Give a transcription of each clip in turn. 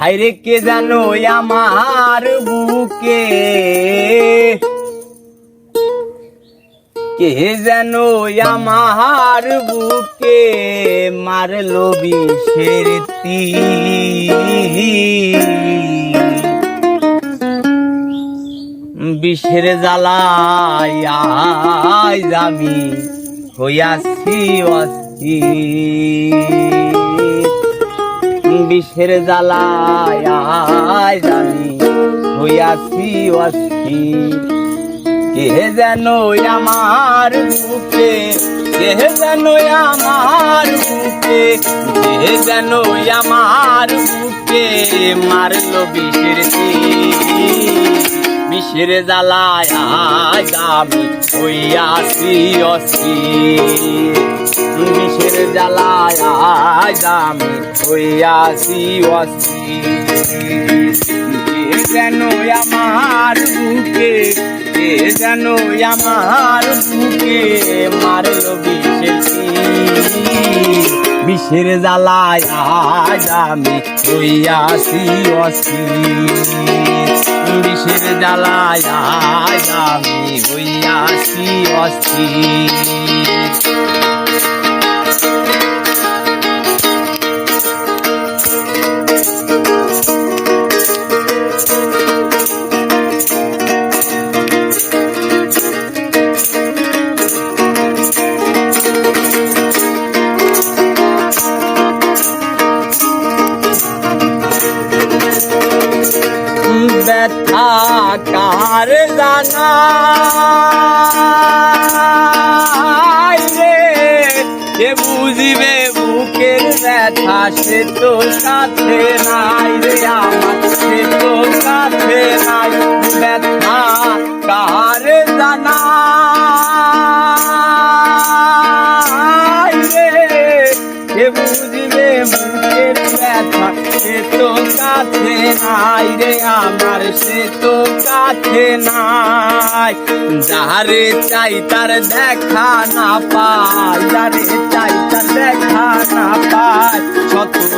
হাইরে কে জানো আমার বুকে? কে যেন আমার বুকে মারলো বিষের বিষের জ্বালায় আমি হইয়াছি অস্থির। বিষের জ্বালায় জানি, হইয়াছি অস্থি। কে যেন আমার বুকে, কে যেন আমার বুকে, কে যেন আমার বুকে মারলো বিষের বিষের জ্বালায় আজ হইয়াছি অস্থির বিষের জ্বালায় আজ আমি হইয়াছি অস্থির যেন আমার বুকে যেন আমার বুকে মারলো বিষের। বিষের জ্বালায় আজ আমি হইয়াছি অস্থির বিষের জ্বালায় আমি হইয়াছি অস্থির। ব্যথা কার জানা কে বুঝিবে বুকের ব্যথা সে তো সাথে নাই রে কাছে নাই রে আমার, সে তো কাছে নাই যারে চাই তার দেখা না পায় যারে চাই তার দেখা না পায়, শত।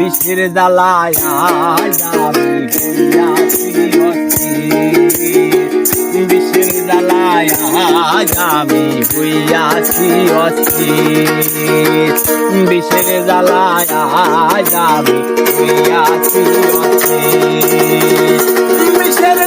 বিষের জ্বালায় বিশ্বের জ্বালায় আমি হইয়াছি অস্থির। বিষের জ্বালায় আমি হইয়াছি অস্থির। বিষের